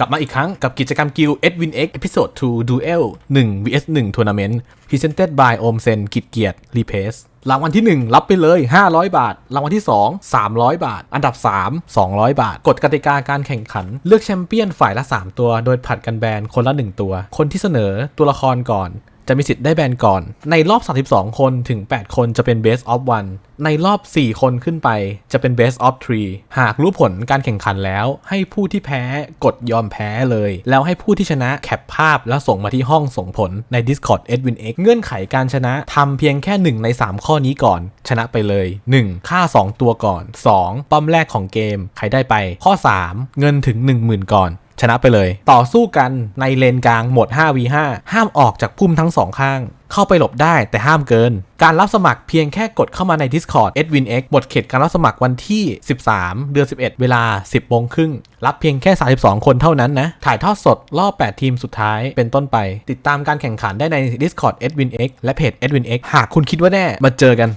กลับมาอีกครั้งกับกิจกรรมกิล Edwin X Episode 2 Duel 1 vs 1 Tournament Presented by Om Sen กิจเกียรติ Repace รางวัลที่ 1 รับไปเลย 500 บาท รางวัลที่ 2 300 บาท อันดับ 3 200 บาท กฎกติกาการแข่งขัน เลือกแชมเปี้ยนฝ่ายละ 3 ตัว โดยผัดกันแบนคนละ 1 ตัว คนที่เสนอตัวละครก่อน จะมีสิทธิ์ได้แบนก่อน ในรอบ 32 คนถึง 8 คนจะเป็น Best of 1 ในรอบ 4 คนขึ้นไปจะเป็น Best of 3 หากรู้ผลการแข่งขันแล้ว ให้ผู้ที่แพ้กดยอมแพ้เลย แล้วให้ผู้ที่ชนะแคปภาพแล้วส่งมาที่ห้องส่งผลใน Discord Edwin X เงื่อนไขการชนะทำเพียงแค่ 1 ใน 3 ข้อนี้ก่อน ชนะไปเลย 1. ค่า 2 ตัวก่อน 2. ป้อมแรกของเกม ใครได้ไป ข้อ 3 เงินถึง 10,000 ก่อน ชนะไปเลย ต่อสู้กันในเลนกลางหมด 5v5 ห้ามออกจากพุ่มทั้งสองข้าง เข้าไปหลบได้แต่ห้ามเกิน การรับสมัครเพียงแค่กดเข้ามาใน Discord Edwin X หมดเขตการรับสมัครวันที่ 13 เดือน 11 เวลา 10โมงครึ่ง รับเพียงแค่ 32 คนเท่านั้นนะ ถ่ายทอดสดรอบ 8 ทีมสุดท้ายเป็นต้นไป ติดตามการแข่งขันได้ใน Discord Edwin X และเพจ Edwin X หากคุณคิดว่าแน่ มาเจอกัน